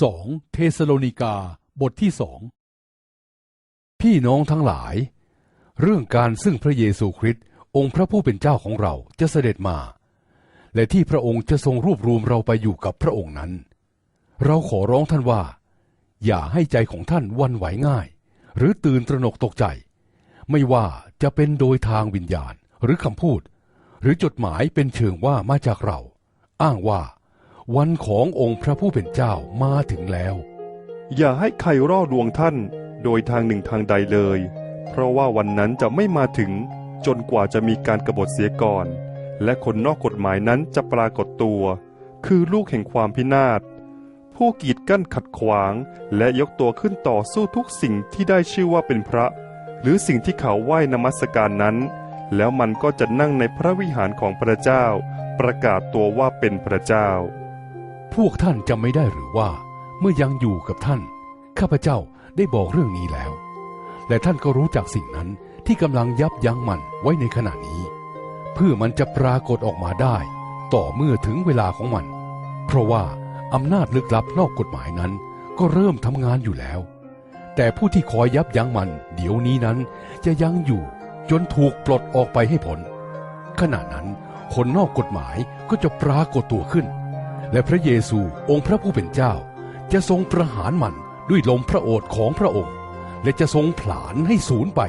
2 เทสโลนิกา บทที่สองพี่น้องทั้งหลาย เรื่องการซึ่งพระเยซูคริสต์องค์พระผู้เป็นเจ้าของเราจะเสด็จมา และที่พระองค์จะทรงรวบรวมเราไปอยู่กับพระองค์นั้น เราขอร้องท่านว่า อย่าให้ใจของท่านวันไหวง่าย หรือตื่นตระหนกตกใจ ไม่ว่าจะเป็นโดยทางวิญญาณหรือคำพูด หรือจดหมายเป็นเชิงว่ามาจากเรา อ้างว่า วันขององค์พระผู้เป็นเจ้ามาถึงแล้ว อย่าให้ใครร่อลวงท่านโดยทางหนึ่งทางใดเลย เพราะว่าวันนั้นจะไม่มาถึงจนกว่าจะมีการกบฏเสียก่อน และคนนอกกฎหมายนั้นจะปรากฏตัว คือลูกแห่งความพินาศ ผู้กีดกั้นขัดขวางและยกตัวขึ้นต่อสู้ทุกสิ่งที่ได้ชื่อว่าเป็นพระ หรือสิ่งที่เขาไหว้นมัสการนั้น แล้วมันก็จะนั่งในพระวิหารของพระเจ้า ประกาศตัวว่าเป็นพระเจ้า พวกท่านจำไม่ได้หรือว่า เมื่อยังอยู่กับท่าน ข้าพเจ้าได้บอกเรื่องนี้แล้ว และท่านก็รู้จักสิ่งนั้นที่กำลังยับยั้งมันไว้ในขณะนี้ เพื่อมันจะปรากฏออกมาได้ ต่อเมื่อถึงเวลาของมัน เพราะว่าอำนาจลึกลับนอกกฎหมายนั้น ก็เริ่มทำงานอยู่แล้ว แต่ผู้ที่คอยยับยั้งมัน เดี๋ยวนี้นั้นจะยังอยู่จนถูกปลดออกไปให้ผลขณะนั้นคนนอกกฎหมายก็จะปรากฏตัวขึ้น และพระเยซูองค์พระผู้เป็นเจ้า จะทรงประหารมันด้วยลมพระโอษฐ์ของพระองค์ และจะทรงผลาญให้สูญไป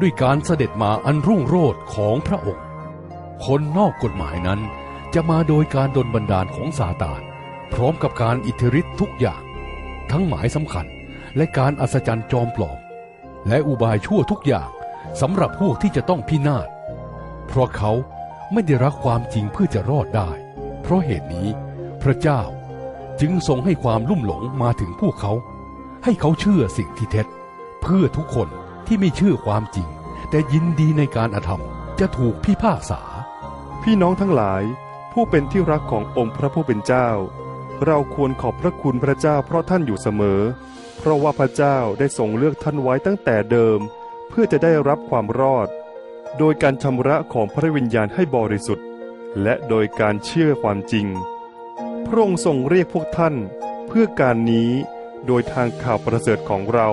ด้วยการเสด็จมาอันรุ่งโรจน์ของพระองค์ คนนอกกฎหมายนั้นจะมาโดยการดลบันดาลของซาตาน พร้อมกับการอิทธิฤทธิ์ทุกอย่าง ทั้งหมายสำคัญและการอัศจรรย์จอมปลอม และอุบายชั่วทุกอย่างสำหรับพวกที่จะต้องพินาศเพราะเขาไม่ได้รักความจริงเพื่อจะรอดได้ เพราะเหตุนี้ พระเจ้าจึงทรงให้ความลุ่มหลงมาถึงพวกเขา ให้เขาเชื่อสิ่งที่เท็จ เพื่อทุกคนที่ไม่เชื่อความจริง แต่ยินดีในการอธรรมจะถูกพิพากษา พี่น้องทั้งหลายผู้เป็นที่รักขององค์พระผู้เป็นเจ้า เราควรขอบพระคุณพระเจ้าเพราะท่านอยู่เสมอ เพราะว่าพระเจ้าได้ทรงเลือกท่านไว้ตั้งแต่เดิม เพื่อจะได้รับความรอด โดยการชำระของพระวิญญาณให้บริสุทธิ์ และโดยการเชื่อความจริง พระองค์ทรงเรียกพวกท่านเพื่อการนี้โดยทางข่าวประเสริฐของเรา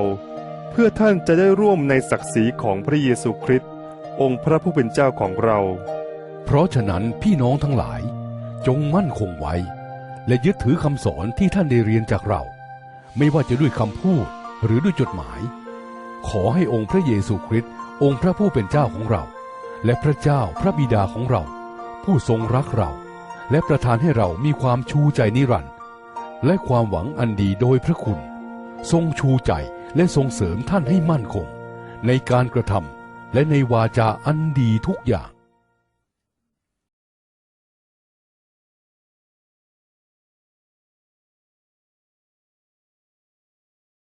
เพื่อท่านจะได้ร่วมในศักดิ์ศรีของพระเยซูคริสต์องค์พระผู้เป็นเจ้าของเรา เพราะฉะนั้นพี่น้องทั้งหลายจงมั่นคงไว้ และยึดถือคำสอนที่ท่านได้เรียนจากเรา ไม่ว่าจะด้วยคำพูดหรือด้วยจดหมาย ขอให้องค์พระเยซูคริสต์องค์พระผู้เป็นเจ้าของเรา และพระเจ้าพระบิดาของเรา ผู้ทรงรักเรา และประทานให้เรามีความชูใจนิรันดร์และความหวังอันดีโดยพระคุณ ทรงชูใจและทรงเสริมท่านให้มั่นคง ในการกระทำและในวาจาอันดีทุกอย่าง